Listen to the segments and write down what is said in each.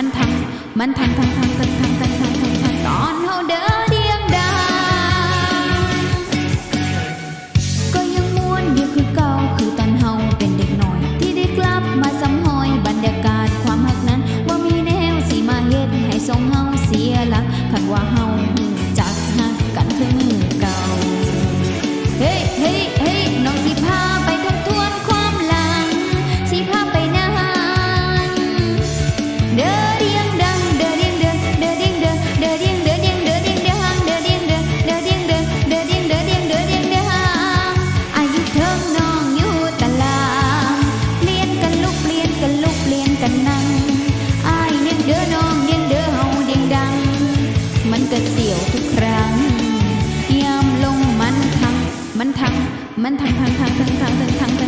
มันทางมันทางทางทางทางทางทางทางทางทางตอนเฮาเด้อเดียงดังก็ยังม้วนอยู่คือเก่าคือตอนเฮาเป็นเด็กหน่อย ที่ได้กลับมาสัมหอยบรรยากาศความหักนั้นว่ามีแนวสีมาเฮ็ดให้ทรงเฮาเสียหลักคันว่าเฮา มันทางทางทางทางทางทางทาง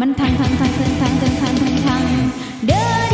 มันทังทังทังทังทังทังทังทังเดิน